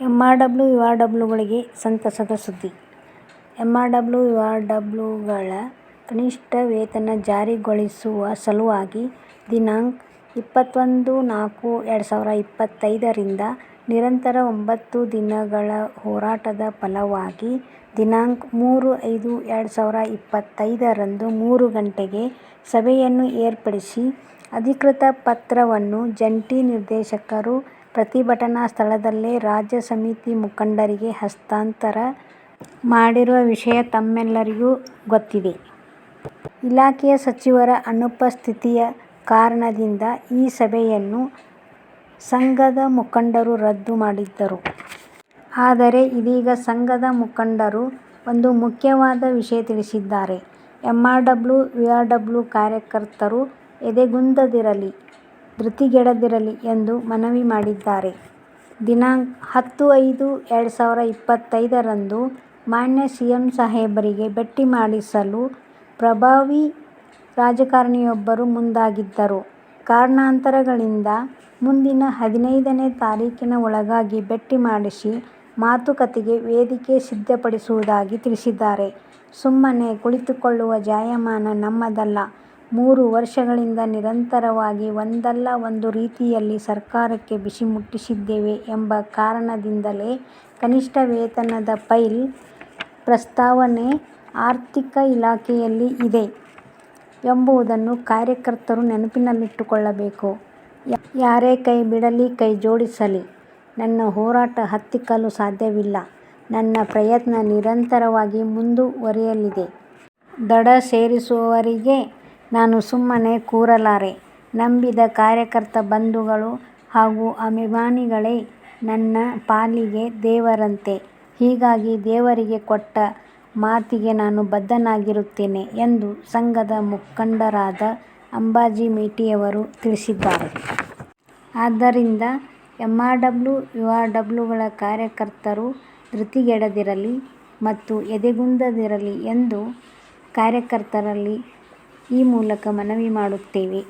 MRW ಯುಆರ್ಡಬ್ಲ್ಯೂಗಳಿಗೆ ಸಂತಸದ ಸುದ್ದಿ. M R W U R ಡಬ್ಲ್ಯೂಗಳ ಕನಿಷ್ಠ ವೇತನ ಜಾರಿಗೊಳಿಸುವ ಸಲುವಾಗಿ ದಿನಾಂಕ ಇಪ್ಪತ್ತೊಂದು ನಾಲ್ಕು, ಎರಡು ಸಾವಿರ ಇಪ್ಪತ್ತೈದರಿಂದ ನಿರಂತರ ಒಂಬತ್ತು ದಿನಗಳ ಹೋರಾಟದ ಫಲವಾಗಿ ದಿನಾಂಕ ಮೂರು ಐದು, ಎರಡು ಸಾವಿರ ಇಪ್ಪತ್ತೈದರಂದು ಮೂರು ಗಂಟೆಗೆ ಸಭೆಯನ್ನು ಏರ್ಪಡಿಸಿ ಅಧಿಕೃತ ಪತ್ರವನ್ನು ಜಂಟಿ ನಿರ್ದೇಶಕರು ಪ್ರತಿಭಟನಾ ಸ್ಥಳದಲ್ಲೇ ರಾಜ್ಯ ಸಮಿತಿ ಮುಖಂಡರಿಗೆ ಹಸ್ತಾಂತರ ಮಾಡಿರುವ ವಿಷಯ ತಮ್ಮೆಲ್ಲರಿಗೂ ಗೊತ್ತಿದೆ. ಇಲಾಖೆಯ ಸಚಿವರ ಅನುಪಸ್ಥಿತಿಯ ಕಾರಣದಿಂದ ಈ ಸಭೆಯನ್ನು ಸಂಘದ ಮುಖಂಡರು ರದ್ದು ಮಾಡಿದ್ದರು. ಆದರೆ ಇದೀಗ ಸಂಘದ ಮುಖಂಡರು ಒಂದು ಮುಖ್ಯವಾದ ವಿಷಯ ತಿಳಿಸಿದ್ದಾರೆ. ಎಂಆರ್ಡಬ್ಲ್ಯೂ ಯುಆರ್ಡಬ್ಲ್ಯೂ ಕಾರ್ಯಕರ್ತರು ಎದೆಗುಂದದಿರಲಿ, ಧೃತಿಗೆಡದಿರಲಿ ಎಂದು ಮನವಿ ಮಾಡಿದ್ದಾರೆ. ದಿನಾಂಕ ಹತ್ತು ಐದು ಎರಡು ಸಾವಿರ ಇಪ್ಪತ್ತೈದರಂದು ಮಾನ್ಯ ಸಿಎಂ ಸಾಹೇಬರಿಗೆ ಭೇಟಿ ಮಾಡಿಸಲು ಪ್ರಭಾವಿ ರಾಜಕಾರಣಿಯೊಬ್ಬರು ಮುಂದಾಗಿದ್ದರು. ಕಾರಣಾಂತರಗಳಿಂದ ಮುಂದಿನ ಹದಿನೈದನೇ ತಾರೀಕಿನ ಒಳಗಾಗಿ ಭೇಟಿ ಮಾಡಿಸಿ ಮಾತುಕತೆಗೆ ವೇದಿಕೆ ಸಿದ್ಧಪಡಿಸುವುದಾಗಿ ತಿಳಿಸಿದ್ದಾರೆ. ಸುಮ್ಮನೆ ಕುಳಿತುಕೊಳ್ಳುವ ಜಾಯಮಾನ ನಮ್ಮದಲ್ಲ. ಮೂರು ವರ್ಷಗಳಿಂದ ನಿರಂತರವಾಗಿ ಒಂದಲ್ಲ ಒಂದು ರೀತಿಯಲ್ಲಿ ಸರ್ಕಾರಕ್ಕೆ ಬಿಸಿ ಮುಟ್ಟಿಸಿದ್ದೇವೆ ಎಂಬ ಕಾರಣದಿಂದಲೇ ಕನಿಷ್ಠ ವೇತನದ ಫೈಲ್ ಪ್ರಸ್ತಾವನೆ ಆರ್ಥಿಕ ಇಲಾಖೆಯಲ್ಲಿ ಇದೆ ಎಂಬುದನ್ನು ಕಾರ್ಯಕರ್ತರು ನೆನಪಿನಲ್ಲಿಟ್ಟುಕೊಳ್ಳಬೇಕು. ಯಾರೇ ಕೈ ಬಿಡಲಿ, ಕೈ ಜೋಡಿಸಲಿ ನನ್ನ ಹೋರಾಟ ಹತ್ತಿಕ್ಕಲು ಸಾಧ್ಯವಿಲ್ಲ. ನನ್ನ ಪ್ರಯತ್ನ ನಿರಂತರವಾಗಿ ಮುಂದುವರಿಯಲಿದೆ. ದಡ ಸೇರುವವರೆಗೆ ನಾನು ಸುಮ್ಮನೆ ಕೂರಲಾರೆ. ನಂಬಿದ ಕಾರ್ಯಕರ್ತ ಬಂಧುಗಳು ಹಾಗೂ ಅಭಿಮಾನಿಗಳೇ ನನ್ನ ಪಾಲಿಗೆ ದೇವರಂತೆ. ಹೀಗಾಗಿ ದೇವರಿಗೆ ಕೊಟ್ಟ ಮಾತಿಗೆ ನಾನು ಬದ್ಧನಾಗಿರುತ್ತೇನೆ ಎಂದು ಸಂಘದ ಮುಖಂಡರಾದ ಅಂಬಾಜಿ ಮೇಟಿಯವರು ತಿಳಿಸಿದ್ದಾರೆ. ಆದ್ದರಿಂದ ಎಂಆರ್ಡಬ್ಲ್ಯೂ, ಯುಆರ್ಡಬ್ಲ್ಯೂಗಳ ಕಾರ್ಯಕರ್ತರು ಧೃತಿಗೆಡದಿರಲಿ ಮತ್ತು ಎದೆಗುಂದದಿರಲಿ ಎಂದು ಕಾರ್ಯಕರ್ತರಲ್ಲಿ ಈ ಮೂಲಕ ಮನವಿ ಮಾಡುತ್ತೇವೆ.